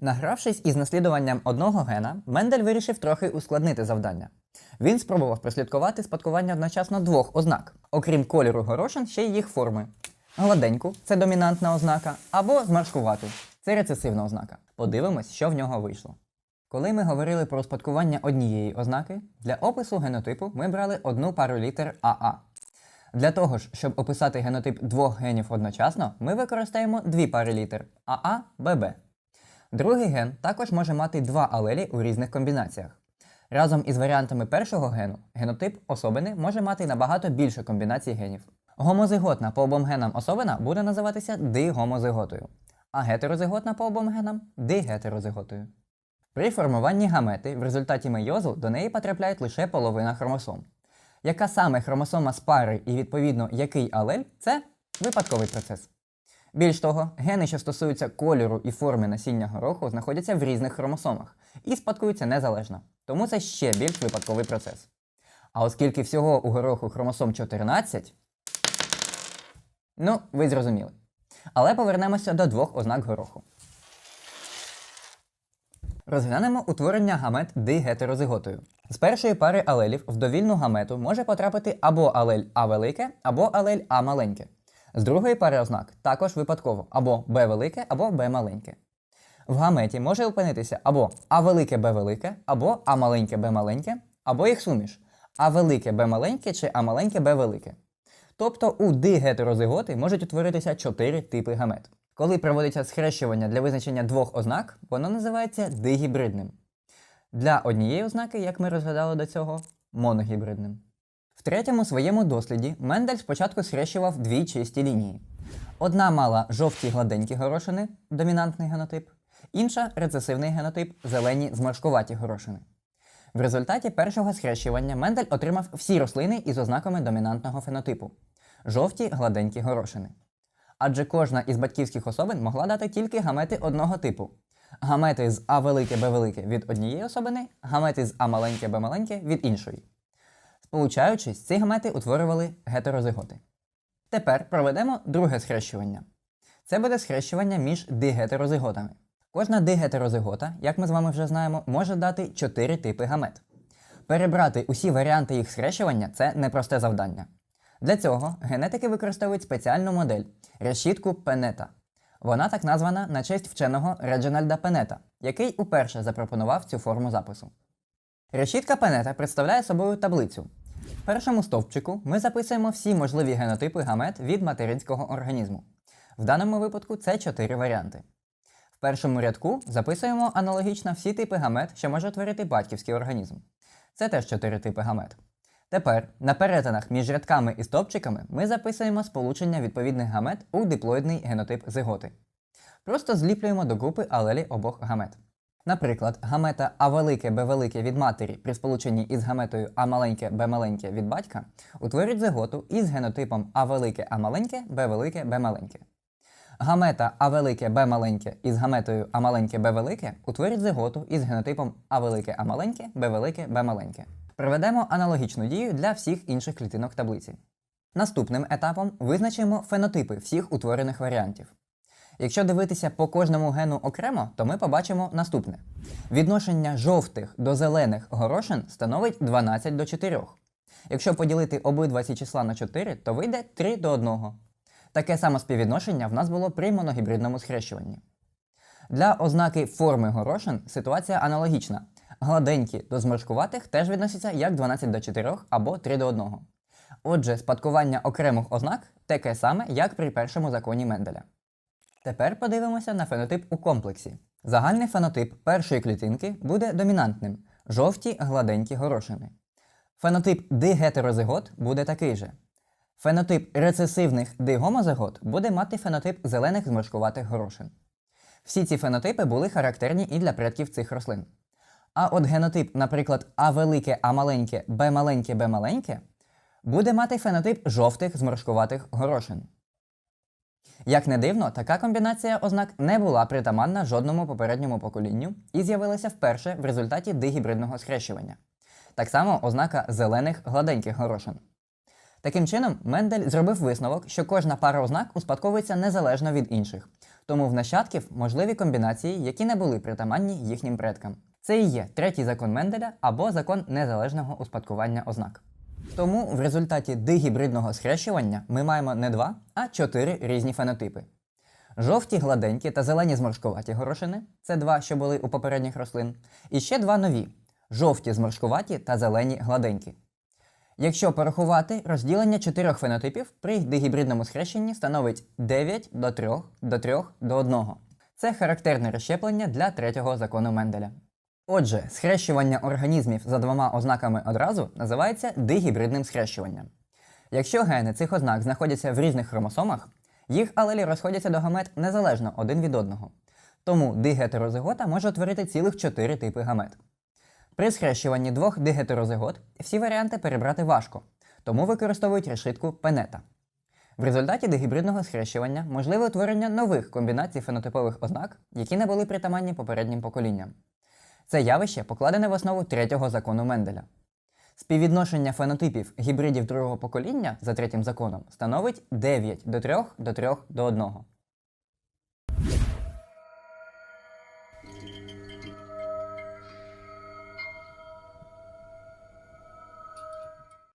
Награвшись із наслідуванням одного гена, Мендель вирішив трохи ускладнити завдання. Він спробував прослідкувати спадкування одночасно двох ознак, окрім кольору горошин, ще й їх форми. Гладеньку це домінантна ознака, або змаршкувату це рецесивна ознака. Подивимось, що в нього вийшло. Коли ми говорили про успадкування однієї ознаки, для опису генотипу ми брали одну пару літер АА. Для того ж, щоб описати генотип двох генів одночасно, ми використаємо дві пари літер АА, ББ. Другий ген також може мати два алелі у різних комбінаціях. Разом із варіантами першого гену генотип особини може мати набагато більше комбінацій генів. Гомозиготна по обом генам особина буде називатися дигомозиготою, а гетерозиготна по обом генам дигетерозиготою. При формуванні гамети в результаті мейозу до неї потрапляють лише половина хромосом. Яка саме хромосома з пари і відповідно який алель це випадковий процес. Більш того, гени, що стосуються кольору і форми насіння гороху, знаходяться в різних хромосомах і спадкуються незалежно. Тому це ще більш випадковий процес. А оскільки всього у гороху хромосом 14, ну, ви зрозуміли. Але повернемося до двох ознак гороху. Розглянемо утворення гамет дигетерозиготою. З першої пари алелів в довільну гамету може потрапити або алель А велике, або алель А маленьке. З другої пари ознак також випадково або Б велике, або Б маленьке. В гаметі може опинитися або А велике Б велике, або А маленьке Б маленьке, або їх суміш А велике Б маленьке чи А маленьке Б велике. Тобто у дигетерозиготи можуть утворитися чотири типи гамет. Коли проводиться схрещування для визначення двох ознак, воно називається дигібридним. Для однієї ознаки, як ми розглядали до цього, моногібридним. Третьому своєму досліді Мендель спочатку схрещував дві чисті лінії. Одна мала жовті гладенькі горошини, домінантний генотип, інша рецесивний генотип, зелені зморшкуваті горошини. В результаті першого схрещування Мендель отримав всі рослини із ознаками домінантного фенотипу жовті гладенькі горошини. Адже кожна із батьківських особин могла дати тільки гамети одного типу. Гамети з А велике Б велике від однієї особини, гамети з А маленьке Б маленьке від іншої. Сполучаючись, ці гамети утворювали гетерозиготи. Тепер проведемо друге схрещування. Це буде схрещування між дигетерозиготами. Кожна дигетерозигота, як ми з вами вже знаємо, може дати 4 типи гамет. Перебрати усі варіанти їх схрещування це непросте завдання. Для цього генетики використовують спеціальну модель решітку Пенета. Вона так названа на честь вченого Реджинальда Пенета, який уперше запропонував цю форму запису. Решітка Пенета представляє собою таблицю. В першому стовпчику ми записуємо всі можливі генотипи гамет від материнського організму. В даному випадку це чотири варіанти. В першому рядку записуємо аналогічно всі типи гамет, що може творити батьківський організм. Це теж чотири типи гамет. Тепер на перетинах між рядками і стовпчиками ми записуємо сполучення відповідних гамет у диплоїдний генотип зиготи. Просто зліплюємо до групи алелі обох гамет. Наприклад, гамета А велике Б велике від матері при сполученні із гаметою А маленьке Б маленьке від батька утворюють зиготу із генотипом А велике А маленьке Б велике Б маленьке. Гамета А велике Б маленьке із гаметою А маленьке Б велике утворюють зиготу із генотипом А велике А маленьке Б велике Б маленьке. Проведемо аналогічну дію для всіх інших клітинок таблиці. Наступним етапом визначимо фенотипи всіх утворених варіантів. Якщо дивитися по кожному гену окремо, то ми побачимо наступне: відношення жовтих до зелених горошин становить 12 до 4. Якщо поділити обидва ці числа на 4, то вийде 3 до 1. Таке саме співвідношення в нас було при моногібридному схрещуванні. Для ознаки форми горошин ситуація аналогічна. Гладенькі до зморшкуватих теж відносяться як 12 до 4 або 3 до 1. Отже, спадкування окремих ознак таке саме, як при першому законі Менделя. Тепер подивимося на фенотип у комплексі. Загальний фенотип першої клітинки буде домінантним жовті гладенькі горошини. Фенотип дигетерозигот буде такий же. Фенотип рецесивних дигомозигот буде мати фенотип зелених зморшкуватих горошин. Всі ці фенотипи були характерні і для предків цих рослин. А от генотип, наприклад, А велике, А маленьке, Б маленьке, Б маленьке, буде мати фенотип жовтих зморшкуватих горошин. Як не дивно, така комбінація ознак не була притаманна жодному попередньому поколінню і з'явилася вперше в результаті дигібридного схрещування. Так само ознака зелених гладеньких горошин. Таким чином, Мендель зробив висновок, що кожна пара ознак успадковується незалежно від інших, Тому в нащадків можливі комбінації, які не були притаманні їхнім предкам. Це і є третій закон Менделя або закон незалежного успадкування ознак. Тому в результаті дигібридного схрещування ми маємо не два, а чотири різні фенотипи. Жовті гладенькі та зелені зморшкуваті горошини це два, що були у попередніх рослин, і ще два нові жовті зморшкуваті та зелені гладенькі. Якщо порахувати, розділення чотирьох фенотипів при дигібридному схрещенні становить 9 до 3 до 3 до 1. Це характерне розщеплення для третього закону Менделя. Отже, схрещування організмів за двома ознаками одразу називається дигібридним схрещуванням. Якщо гени цих ознак знаходяться в різних хромосомах, їх алелі розходяться до гамет незалежно один від одного. Тому дигетерозигота може утворити цілих чотири типи гамет. При схрещуванні двох дигетерозигот всі варіанти перебрати важко, тому використовують решітку пенета. В результаті дигібридного схрещування можливе утворення нових комбінацій фенотипових ознак, які не були притаманні попереднім поколінням. Це явище покладене в основу третього закону Менделя. Співвідношення фенотипів гібридів другого покоління за третім законом становить 9 до 3 до 3 до 1.